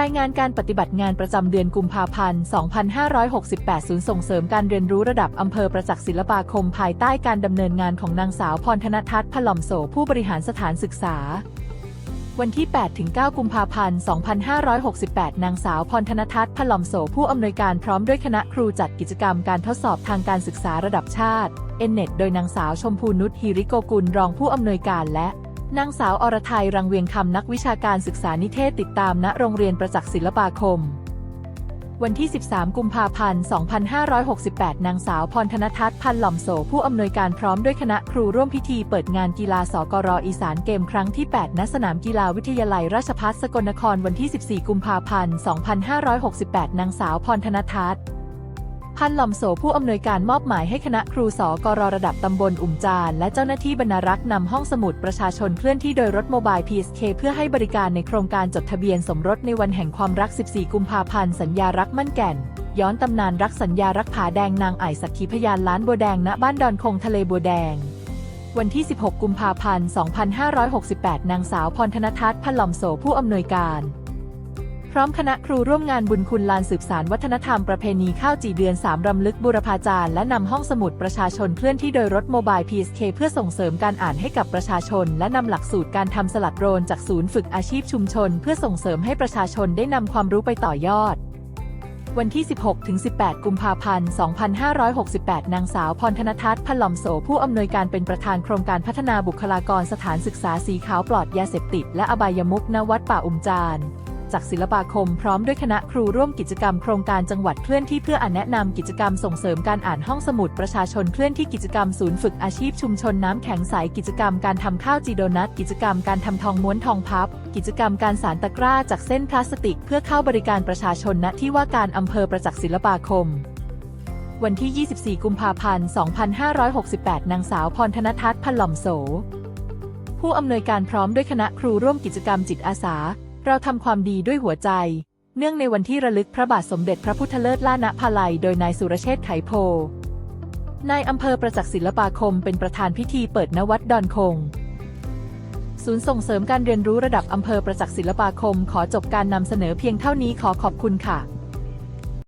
รายงานการปฏิบัติงานประจำเดือนกุมภาพันธ์ 2568 ศูนย์ส่งเสริมการเรียนรู้ระดับอำเภอประจักษ์ศิลปาคมภายใต้การดำเนินงานของนางสาวพรธนทัศน์พลอมโสผู้บริหารสถานศึกษา วันที่ 8-9 กุมภาพันธ์ 2568 นางสาวพรธนทัศน์พลอมโสผู้อำนวยการพร้อมด้วยคณะครูจัดกิจกรรมการทดสอบทางการศึกษาระดับชาติเอ็นเน็ตโดยนางสาวชมพูนุชฮิริโกกุลรองผู้อำนวยการและ นางสาวอรไทยรังเวียงคำนักวิชาการศึกษานิเทศติดตามณโรงเรียนประจักษ์ศิลปาคม วันที่ 13 กุมภาพันธ์ 2568 นางสาวพรธนทัศน์พันหล่อมโสผู้อำนวยการพร้อมด้วยคณะครูร่วมพิธีเปิดงานกีฬาสกรอีสานเกมครั้งที่ 8 ณ สนามกีฬาวิทยาลัยราชภัฏสกลนครวันที่ 14 กุมภาพันธ์ 2568 นางสาวพรธนทัศน์ พันหล่อมโสผู้อำนวยการมอบหมายให้คณะครูสกรระดับตำบลอุ่มจาน และเจ้าหน้าที่บรรณรักษ์นำห้องสมุดประชาชนเคลื่อนที่โดยรถโมบาย PSK เพื่อให้บริการในโครงการจดทะเบียนสมรสในวันแห่งความรัก 14 กุมภาพันธ์สัญญารักมั่นแก่น ย้อนตำนานรักสัญญารักผาแดงนางไอสักขีพยานล้านบัวแดงณบ้านดอนคงทะเลบัวแดงวันที่ 16 กุมภาพันธ์ 2568 นางสาวพรธนทัศน์พันหล่อมโสผู้อำนวยการ พร้อมคณะครูร่วมงานบุญคุณลานสืบสารวัฒนธรรมประเพณีข้าวจีเดือน 3 รำลึกบุรพาจารย์และนำห้องสมุดประชาชนเคลื่อนที่โดยรถโมบาย PSK เพื่อส่งเสริมการอ่านให้กับประชาชน และนำหลักสูตรการทำสลัดโรนจากศูนย์ฝึกอาชีพชุมชน เพื่อส่งเสริมให้ประชาชนได้นำความรู้ไปต่อยอดวันที่ 16-18 กุมภาพันธ์ 2568 นางสาวพรธนทัศน์พลอมโส ผู้อำนวยการเป็นประธานโครงการพัฒนาบุคลากรสถานศึกษาสีขาวปลอดยาเสพติด และอบายมุกณวัดป่าอุมจาน จากศิลปาคมพร้อมด้วยคณะครูร่วมกิจกรรมโครงการจังหวัดเคลื่อนที่เพื่ออแนะนำกิจกรรมส่งเสริมการอ่านห้องสมุดประชาชนเคลื่อนที่กิจกรรมศูนย์ฝึกอาชีพชุมชนน้ำแข็งใสกิจกรรมการทำข้าวจีโดนัทกิจกรรมการทำทองม้วนทองพับ กิจกรรมการสารตะกร้าจากเส้นพลาสติก เพื่อเข้าบริการประชาชนณที่ว่าการอำเภอประจักษ์ศิลปาคมวันที่ 24 กุมภาพันธ์ 2568 นางสาวพรธนทัศน์พันหล่อมโส ผู้อำนวยการพร้อมด้วยคณะครูร่วมกิจกรรมจิตอาสา เราทำความดีด้วยหัวใจ เนื่องในวันที่ระลึกพระบาทสมเด็จพระพุทธเลิศล่าณพาลัย โดยนายสุรเชษฐ์ไขโพนายอำเภอประจักษ์ศิลปาคมเป็นประธานพิธีเปิดนวัดดอนคง ศูนย์ส่งเสริมการเรียนรู้ระดับอำเภอประจักษ์ศิลปาคม ขอจบการนำเสนอเพียงเท่านี้ขอขอบคุณค่ะ